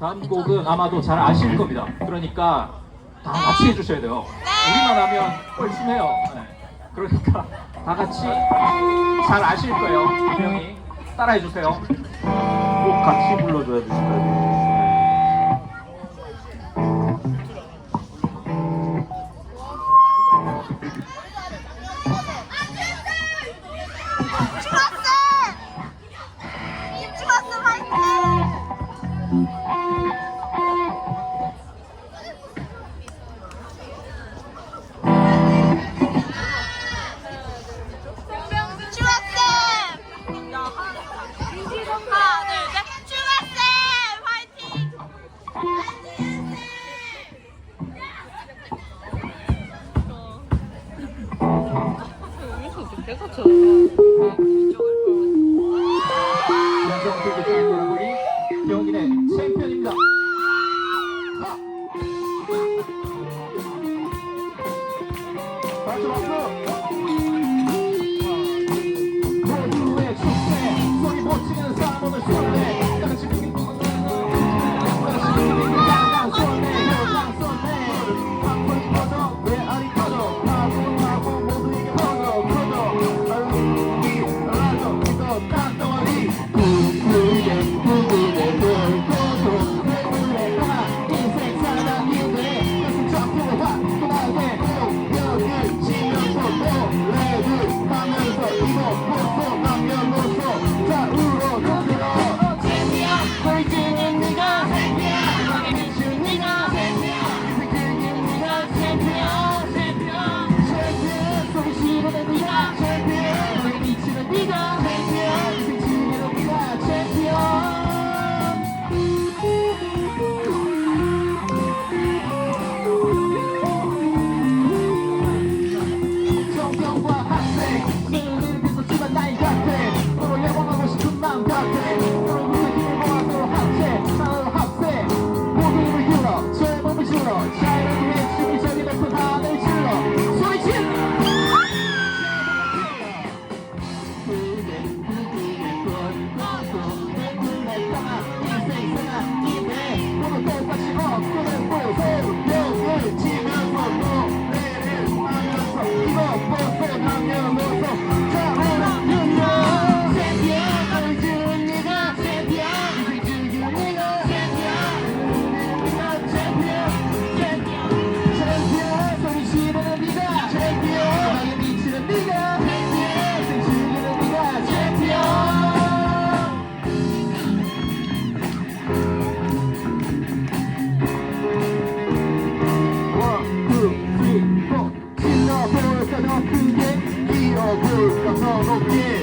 다음 곡은 아마도 잘 아실 겁니다. 그러니까 다 같이 해주셔야 돼요. 우리만 하면 뻘쭘해요. 네. 그러니까 다 같이 잘 아실 거예요. 분명히 따라해 주세요. 꼭 같이 불러줘야 되니까요. 주 연성필드 Oh yeah.